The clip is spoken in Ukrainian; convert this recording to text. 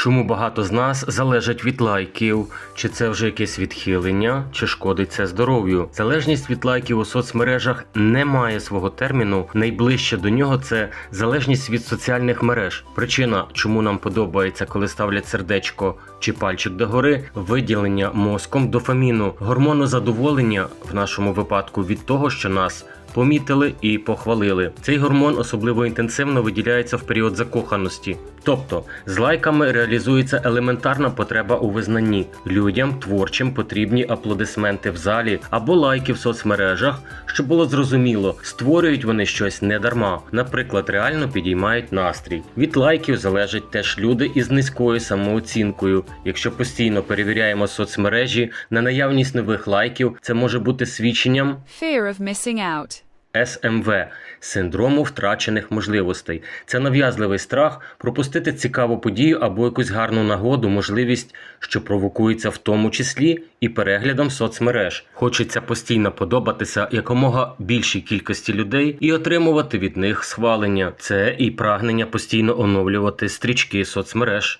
Чому багато з нас залежать від лайків? Чи це вже якесь відхилення, чи шкодить це здоров'ю? Залежність від лайків у соцмережах не має свого терміну. Найближче до нього це залежність від соціальних мереж. Причина, чому нам подобається, коли ставлять сердечко чи пальчик догори, виділення мозком дофаміну, гормону задоволення в нашому випадку від того, що нас помітили і похвалили. Цей гормон особливо інтенсивно виділяється в період закоханості. Тобто з лайками реалізується елементарна потреба у визнанні. Людям творчим потрібні аплодисменти в залі або лайки в соцмережах, щоб було зрозуміло, створюють вони щось не дарма. Наприклад, реально підіймають настрій. Від лайків залежать теж люди із низькою самооцінкою. Якщо постійно перевіряємо соцмережі на наявність нових лайків, це може бути свідченням Fear of missing out. СМВ синдрому втрачених можливостей. Це нав'язливий страх пропустити цікаву подію або якусь гарну нагоду, можливість, що провокується в тому числі і переглядом соцмереж. Хочеться постійно подобатися якомога більшій кількості людей і отримувати від них схвалення. Це і прагнення постійно оновлювати стрічки соцмереж.